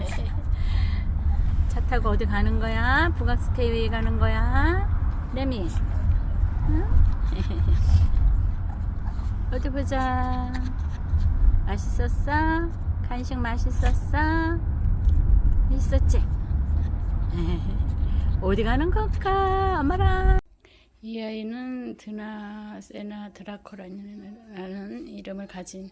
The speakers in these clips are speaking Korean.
차 타고 어디 가는 거야? 북악스테이웨이 가는 거야? 레미. 응? 어디 보자. 맛있었어? 간식 맛있었어? 있었지? 어디 가는 걸까? 엄마랑. 이 아이는 드나 세나 드라코라는 이름을 가진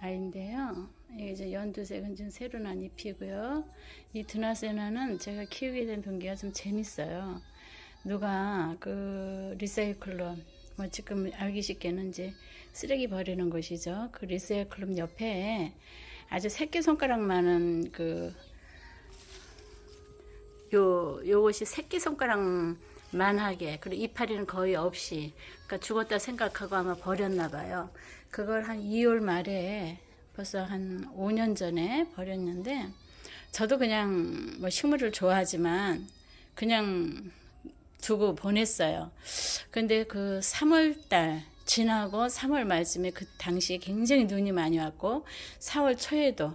아이인데요. 이게 이제 연두색은 좀 새로 난 잎이고요. 이 드나세나는 제가 키우게 된 동기가 좀 재밌어요. 누가 그 리사이클론, 뭐 지금 알기 쉽게는 이제 쓰레기 버리는 곳이죠. 그 리사이클론 옆에 아주 새끼 손가락만한 그 요, 요것이 새끼 손가락 만하게, 그리고 이파리는 거의 없이, 그러니까 죽었다 생각하고 아마 버렸나 봐요. 그걸 한 2월 말에 벌써 한 5년 전에 버렸는데, 저도 그냥 뭐 식물을 좋아하지만, 그냥 두고 보냈어요. 근데 그 3월 달, 지나고 3월 말쯤에 그 당시에 굉장히 눈이 많이 왔고, 4월 초에도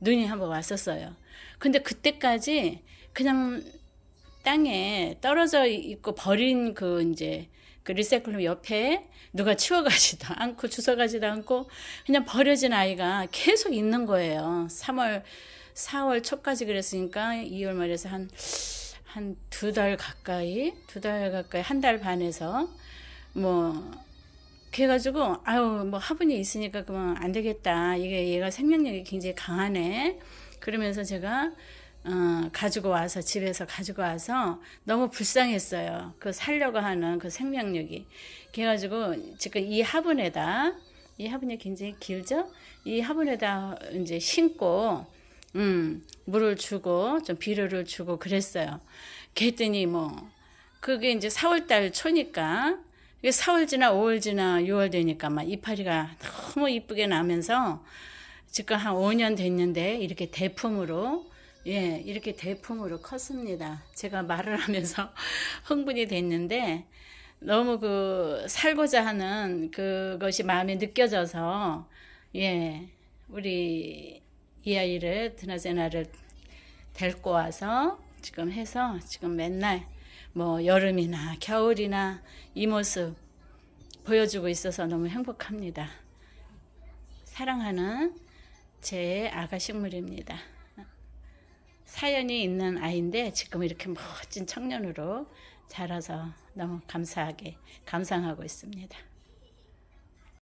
눈이 한번 왔었어요. 근데 그때까지 그냥 땅에 떨어져 있고 버린 그 이제 그 리사이클룸 옆에 누가 치워가지도 않고 주워가지도 않고 그냥 버려진 아이가 계속 있는 거예요. 3월, 4월 초까지 그랬으니까 2월 말에서 한, 한 두 달 가까이, 두 달 가까이, 한 달 반에서 뭐, 그래가지고, 아유, 뭐 화분이 있으니까 그러면 안 되겠다. 이게 얘가 생명력이 굉장히 강하네. 그러면서 제가 어, 가지고 와서 집에서 가지고 와서 너무 불쌍했어요. 그 살려고 하는 그 생명력이. 그래가지고 지금 이 화분에다 이 화분이 굉장히 길죠? 이 화분에다 이제 심고 음, 물을 주고 좀 비료를 주고 그랬어요. 그랬더니 뭐 그게 이제 4월달 초니까 이게 4월 지나 5월 지나 6월 되니까 막 이파리가 너무 이쁘게 나면서 지금 한 5년 됐는데 이렇게 대품으로 예, 이렇게 대품으로 컸습니다. 제가 말을 하면서 흥분이 됐는데 너무 그 살고자 하는 그것이 마음에 느껴져서 예, 우리 이 아이를 드나제나를 데리고 와서 지금 해서 지금 맨날 뭐 여름이나 겨울이나 이 모습 보여주고 있어서 너무 행복합니다. 사랑하는 제 아가 식물입니다. 사연이 있는 아이인데 지금 이렇게 멋진 청년으로 자라서 너무 감사하게 감상하고 있습니다.